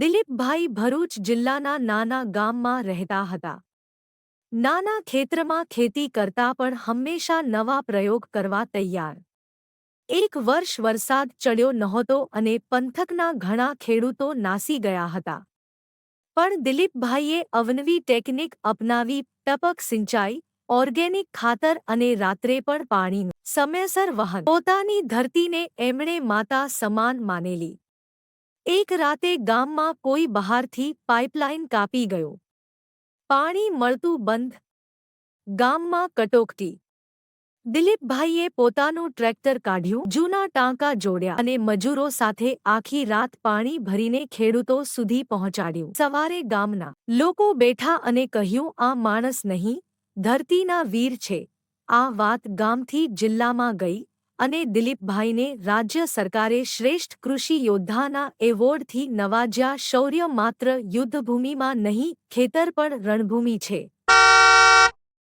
દિલીપભાઈ ભરૂચ જિલ્લાના નાના ગામમાં રહેતા હતા. નાના ખેતરમાં ખેતી કરતા પણ હંમેશા નવા પ્રયોગ કરવા તૈયાર. એક વર્ષ વરસાદ ચડ્યો નહોતો અને પંથકના ઘણા ખેડૂતો નાસી ગયા હતા. પણ દિલીપભાઈએ અવનવી ટેકનિક અપનાવી ટપક સિંચાઈ, ઓર્ગેનિક ખાતર અને રાત્રે પણ પાણીનું સમયસર વહન. પોતાની ધરતીને એમણે માતા સમાન માનેલી. એક રાતે ગામમાં કોઈ બહારથી પાઇપલાઇન કાપી ગયો. પાણી મળતું બંધ. ગામમાં કટોકટી. દિલીપભાઈએ પોતાનું ટ્રેક્ટર કાઢ્યું, જૂના ટાંકા જોડ્યા અને મજૂરો સાથે આખી રાત પાણી ભરીને ખેડૂતો સુધી પહોંચાડ્યું. સવારે ગામના લોકો બેઠા અને કહ્યું, આ માણસ નહીં, ધરતીના વીર છે. આ વાત ગામથી જિલ્લામાં ગઈ અને દિલીપભાઈને રાજ્ય સરકારે શ્રેષ્ઠ કૃષિ યોદ્ધાના એવોર્ડથી નવાજ્યા શૌર્ય માત્ર યુદ્ધભૂમિમાં નહીં, ખેતર પણ રણભૂમિ છે.